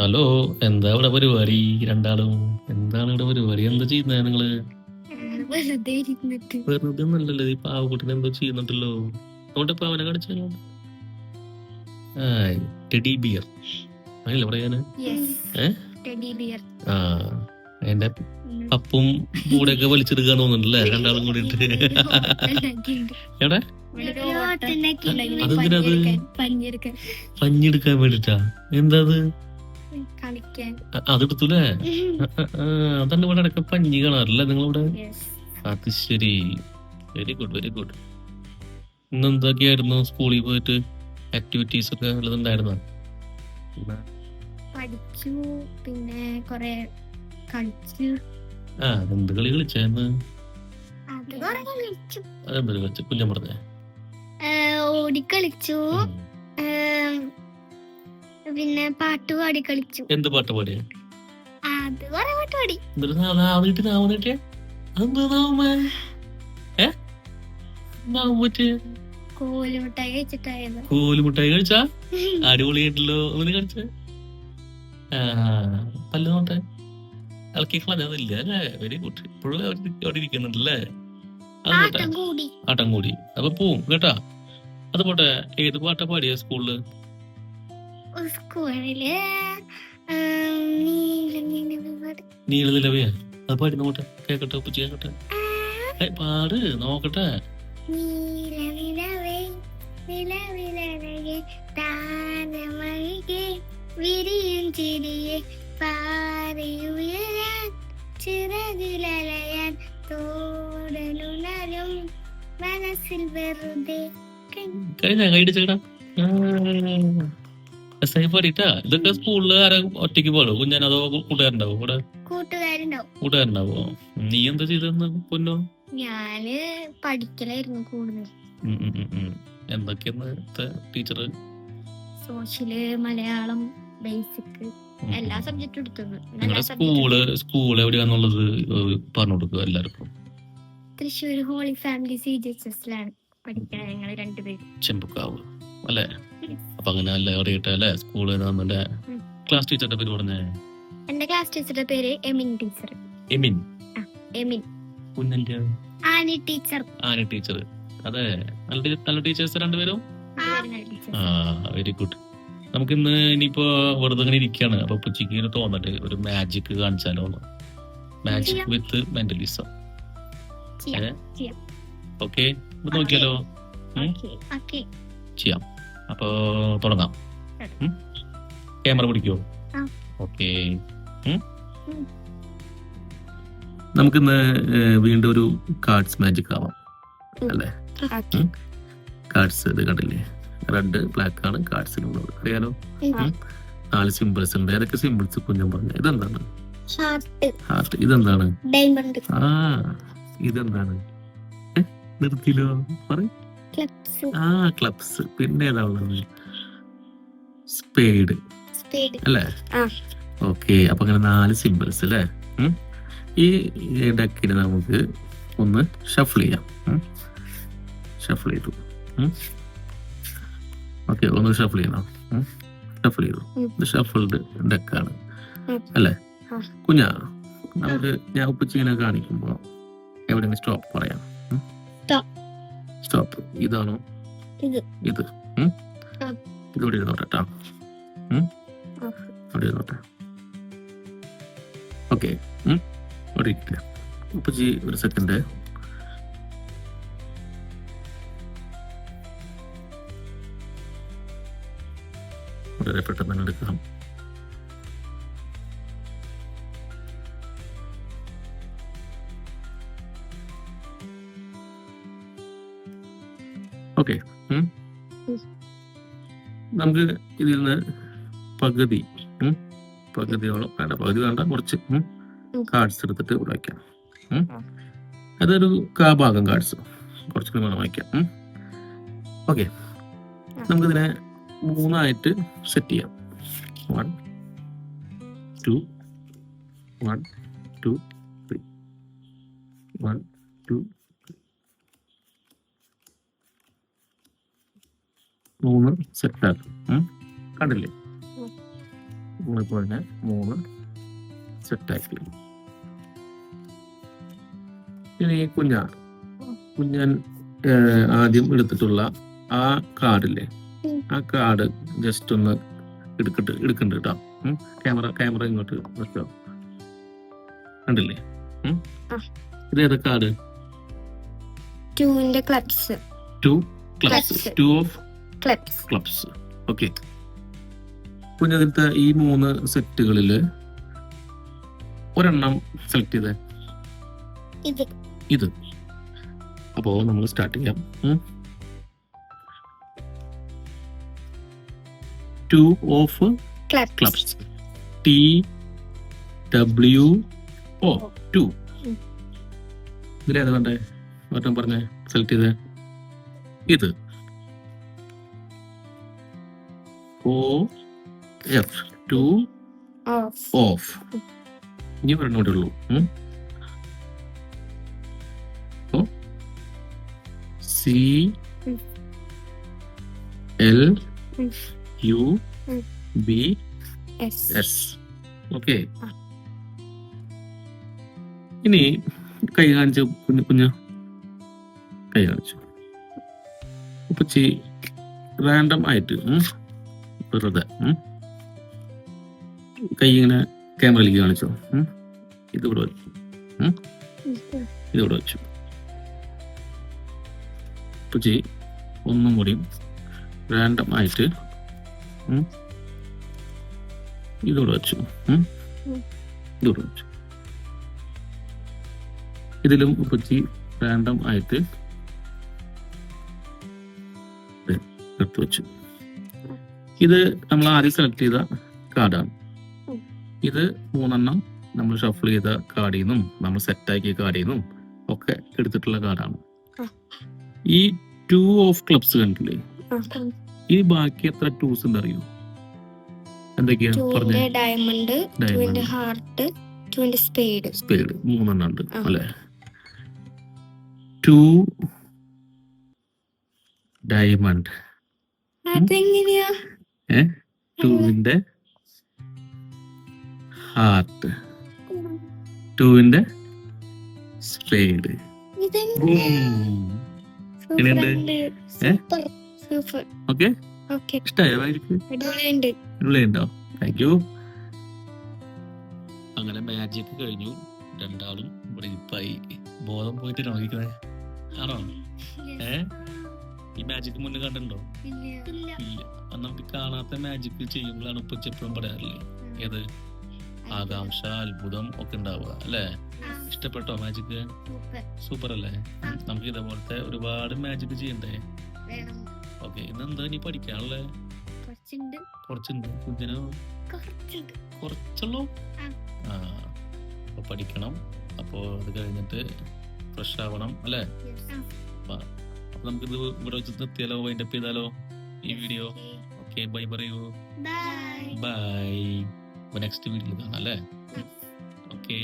Hello എന്താ ഇവിടെ പരിപാടി? രണ്ടാളും. എന്താണ് ഇവിടെ പരിപാടി? എന്താ ചെയ്യുന്നത് നിങ്ങൾ? വെറുതെ നല്ലല്ലോ ഈ പാവക്കുട്ടിനെ എന്തോ ചെയ്യുന്നുണ്ടല്ലോ. അതുകൊണ്ട് ഇപ്പൊ അവനെ കാണിച്ചോ ടെഡി ബിയർ. അങ്ങനെയല്ലേ ഇവിടെ ഞാൻ? Teddy bear. ആ എന്റെ പപ്പും കൂടെ ഒക്കെ വലിച്ചെടുക്കാന്ന് തോന്നുന്നുണ്ടല്ലേ രണ്ടാളും കൂടി എവിടെ? അതെന്തിനാ അത്? പഞ്ഞെടുക്കാൻ പഞ്ഞെടുക്കാൻ വേണ്ടിട്ടാ. എന്താ അത് കളിക്കാൻ അ- അതെടുത്തൂലേ ആ, ആ, ആ, അതന്നെ ഇവിടെ ഇടയ്ക്ക് പഞ്ഞി കാണാറില്ല നിങ്ങളിവിടെ? അത് ശരി. വെരി ഗുഡ് വെരി ഗുഡ് ഇന്ന് എന്തൊക്കെയായിരുന്നു സ്കൂളിൽ പോയിട്ട്? ആക്ടിവിറ്റീസ് ഒക്കെ ഉള്ളതുണ്ടായിരുന്നോ? പഠിച്ചു പിന്നെ കൊറേ കളിച്ചു. ആ എന്ത് കളി കളിച്ചാന്ന് അത് കൊറേ കളിച്ചു. അതെന്ത് കളിച്ചു? കുഞ്ഞൻ പറഞ്ഞേ ഓടിക്കളിച്ചു പിന്നെ പാട്ട് പാടി കളിച്ചു. എന്ത് പാട്ട് പാടി അത് കൊറേ പാട്ട് പാടി. എന്നിട്ട് നാവ് നീട്ടി നാവ് നീട്ടിയ അതെന്താ നാവുമ്മ ഏ? നാവ് പറ്റി കോലുമിട്ടായി കഴിച്ചിട്ടായത് കോലുമുട്ടായി കഴിച്ചാ? അടിപൊളിയായിട്ടല്ലോ. ഒന്ന് കഴിച്ച? പല്ല് നോട്ടെ. ഇളക്കി കളഞ്ഞതില്ല അല്ലേ? വെരി ഗുഡ് ഇപ്പോഴും അവിടെ ഇരിക്കുന്നുണ്ടല്ലേ? അത് പോട്ടെ ആട്ടം കൂടി. ആട്ടം കൂടി. അപ്പൊ പോവും കേട്ടാ. അത് പോട്ടെ. ഏത് പാട്ടാ പാടിയ സ്കൂളിൽ? സ്കൂളിൽ ഏം, നീല നിലവ് പാടി. നീല. നിലവേ അത് പാടി നോക്കട്ടെ. കേക്കട്ടെ ഉപ്പച്ചി കേക്കട്ടെ. പാട്. നോക്കട്ടെ. നീല നിലവേ നിലവിലഴകെ താനമഴകെ വിരിയും ചിരിയെ പാറയുയരാൻ ചിറകിലലയാൻ തോടലുണരും മനസ്സിൽ വെറുതെ കഴിഞ്ഞ കൈടിച്ചേടാ എസ് ഐ പാടിട്ടാ ഇതൊക്കെ സ്കൂളിൽ ആരാ ഒറ്റയ്ക്ക് പാടും കുഞ്ഞാൻ അതോ കൂട്ടുകാരുണ്ടാവും കൂടെ? കൂട്ടുകാരുണ്ടാവും. കൂട്ടുകാരുണ്ടാവോ? നീ എന്താ ചെയ്തെന്ന് പൊന്നോ? ഞാൻ പഠിക്കലായിരുന്നു കൂടുതൽ. എന്തൊക്കെയെന്ന് ടീച്ചർ സോഷ്യൽ മലയാളം ബേസിക് എല്ലാ സബ്ജക്റ്റും എടുത്തു സ്കൂൾ സ്കൂൾ എവിടെയാന്നുള്ളത് പറഞ്ഞു കൊടുക്കുക എല്ലാവർക്കും. Thrissur holy family C G H എസിലാണ് പഠിക്കാൻ ഞങ്ങൾ രണ്ടുപേരും. ചെമ്പുക്കാവ്. അല്ലേ? അപ്പൊ അങ്ങനെ നല്ല അറിയട്ടെ അല്ലെ സ്കൂളിൽ നമ്മുടെ ക്ലാസ് ടീച്ചറുടെ പേര് പറഞ്ഞേ? എന്റെ ക്ലാസ് ടീച്ചറുടെ പേര് എമിൻ ടീച്ചർ. എമിൻ? എമിൻ. കുഞ്ഞിന്റെ ആനി ടീച്ചർ. Annie teacher. അതെ നല്ല നല്ല ടീച്ചേഴ്സ് രണ്ടുപേരും ആ വെരി ഗുഡ് നമുക്കിന്ന് ഇനിയിപ്പോ വെറുതെ ഇങ്ങനെ ഇരിക്കാണ്. അപ്പൊ ഉച്ചയ്ക്ക് ഇങ്ങനെ തോന്നട്ടെ. ഒരു മാജിക് കാണിച്ചാലോ മാജിക് വിത്ത് മെന്റലിസം. ഓക്കെ നോക്കിയാലോ? ചെയ്യാം. അപ്പൊ തുടങ്ങാം. ക്യാമറ പിടിക്കോ. ഓക്കെ. നമുക്കിന്ന് വീണ്ടും ഒരു കാർഡ്സ് മാജിക് ആവാം. അല്ലേ? കാർഡ്സ് ഇത് കണ്ടില്ലേ? റെഡ് ബ്ലാക്ക് ആണ് കാർഡ്സിനുള്ളത് അറിയാലോ? നാല് സിമ്പിൾസ് ഉണ്ട്. ഏതൊക്കെ സിമ്പിൾസ് കുഞ്ഞം പറഞ്ഞു? ഇതെന്താണ്? ഹാർട്ട് ഇതെന്താണ്? ഡയമണ്ട് ആ ഇതെന്താണ്? നിർത്തിലോ നിർത്തിയില്ലോ? പറയും. ആ ക്ലബ്സ്. പിന്നെ ഏതാ ഉള്ളത് സ്പേഡ്. അല്ലേ. ഓക്കെ അപ്പൊ അങ്ങനെ നാല് സിമ്പിൾസ് അല്ലേ. ഈ ഡക്കിന് നമുക്ക് ഒന്ന് ഷഫിൾ ചെയ്യാം. ഷഫിൾ ചെയ്തു. ഓക്കെ ഒന്ന് ഷഫിൾ ചെയ്യണം. ഷഫിൾ ചെയ്തു. ഇത് ഷഫിൾഡ് ഡെക്കാണ്. അല്ലേ? കുഞ്ഞ നമുക്ക് ഞാൻ ഉപ്പച്ചി ഇങ്ങനെ കാണിക്കുമ്പോ എവിടെയെങ്കിലും സ്റ്റോപ്പ് പറയാം. സ്റ്റോപ്പ്. ഇതാണോ? ഇത്. ഇതിവിടെ ഇരുന്നോട്ടെ കേട്ടോ ഇവിടെ ഇരുന്നോട്ടെ. ഓക്കെ. ഇവിടെ ഉപ്പച്ചി ഒരു സെക്കൻഡ്. വളരെ പെട്ടെന്ന് തന്നെ എടുക്കാം. ഓക്കെ. നമുക്ക് ഇതിൽ നിന്ന് പകുതി പകുതിയോളം വേണ്ട. പകുതി വേണ്ട കുറച്ച്. കാർഡ്സ് എടുത്തിട്ട് ഇവിടെ വയ്ക്കാം അതൊരു കാഭാഗം കാർഡ്സ് കുറച്ച് വേണം വയ്ക്കാം ഓക്കെ. നമുക്കിതിനെ മൂന്നായിട്ട് സെറ്റ് ചെയ്യാം. One two one two three one two മൂന്ന് സെറ്റ് ആക്കും. കണ്ടില്ലേ. നമ്മളിപ്പോൾ തന്നെ മൂന്ന് സെറ്റാക്കി ഇനി കുഞ്ഞാൻ കുഞ്ഞാൻ ആദ്യം എടുത്തിട്ടുള്ള ആ കാർഡില്ലേ ആ കാർഡ് ജസ്റ്റ് ഒന്ന് എടുക്കട്ട് എടുക്കണ്ട കേട്ടോ ക്യാമറ ക്യാമറ ഇങ്ങോട്ട് വെച്ചോ. കണ്ടില്ലേ. ഇത് ഏതാ card clubs two clubs two of clubs clubs okay കുഞ്ഞതിലത്തെ ഈ മൂന്ന് സെറ്റുകളിൽ ഒരെണ്ണം സെലക്ട് ചെയ്തേ. ഇത്. ഇത്. അപ്പോ നമ്മൾ സ്റ്റാർട്ട് ചെയ്യാം. Two of clubs T W O two. ഇതിലേതാ വേണ്ടേ? ഒരെണ്ണം പറഞ്ഞേ. സെലക്ട് ചെയ്തേ. ഇത്. O F two of. ഇനി പറഞ്ഞോട്ടേ ഉള്ളൂ. C. L. U. B. S. Okay. ഇനി കൈ കാണിച്ചു കുഞ്ഞു കുഞ്ഞു. കൈ കാണിച്ചു. ഉപ്പച്ചി റാൻഡം ആയിട്ട് വെറുതെ കൈ ഇങ്ങനെ ക്യാമറയിലേക്ക് കാണിച്ചോ? ഇത് ഇതിവിടെ വെച്ചു. ഇതിവിടെ വെച്ചു. ചെയ് ഒന്നും കൂടി റാൻഡം ആയിട്ട് ഇതോടെ വെച്ചു. ഇതിവിടെ വെച്ചു. ഇതിലും ഉപ്പച്ചി റാൻഡം ആയിട്ട് എടുത്ത് വെച്ചു. ഇത് നമ്മൾ ആദ്യം സെലക്ട് ചെയ്ത കാർഡാണ് ഇത് മൂന്നെണ്ണം നമ്മൾ ഷഫിൾ ചെയ്ത കാർഡിൽ നിന്നും നമ്മൾ സെറ്റാക്കിയ കാർഡിൽ നിന്നും ഒക്കെ എടുത്തിട്ടുള്ള കാർഡാണ്. ഈ ടു ഓഫ് ക്ലബ്സ് കണ്ടില്ലേ? ഈ ബാക്കി എത്ര ടൂസ് ഉണ്ട് അറിയോ? എന്തൊക്കെയാ പറഞ്ഞേ? ടൂവിന്റെ ഡയമണ്ട് ഹാർട്ട് സ്പേഡ് സ്പേഡ് മൂന്നെണ്ണം ഉണ്ട്. അല്ലെ? ടു ഡയമണ്ട് അതെങ്ങനെയാ? ടൂവിന്റെ ഹാർട്ട്. ടുവിന്റെ സ്പേഡ്. ഓക്കെ. അടിപൊളിയുണ്ട്. താങ്ക് യു അങ്ങനെ മാജിക് കഴിഞ്ഞു. രണ്ടാളും ഇവിടെ ഇരിപ്പായി. ബോധം പോയിട്ട് നോക്കിക്കേ ആണോ? ഏ? ഈ മാജിക് മുന്നേ കണ്ടിട്ടുണ്ടോ? ഇല്ല. നമുക്ക് കാണാത്ത മാജിക് ചെയ്യുമ്പോഴാണ് ഇപ്പൊ എപ്പോഴും പറയാറില്ലേ? ഏത്? ആകാംക്ഷ അത്ഭുതം ഒക്കെ ഉണ്ടാവുക അല്ലേ? ഇഷ്ടപ്പെട്ടോ മാജിക് സൂപ്പർ. അല്ലേ. നമുക്ക് ഇതേപോലത്തെ ഒരുപാട് മാജിക് ചെയ്യണ്ടേ? ഓക്കെ ഇന്ന് എന്താ നീ പഠിക്കാനുള്ളേ? കുറച്ചുണ്ട്. കുറച്ചുള്ളൂ? ആ. അപ്പൊ പഠിക്കണം. അപ്പോ അത് കഴിഞ്ഞിട്ട് ഫ്രഷ് ആവണം അല്ലേ? നമുക്കിത് ഇവിടെ വെച്ച് നിർത്തിയാലോ? വൈൻഡപ്പ് ചെയ്താലോ? ഈ വീഡിയോ ഓക്കെ ബൈ പറയൂ. ബൈ ബൈ നെക്സ്റ്റ് വീഡിയോ കാണാം അല്ലേ? ഓക്കെ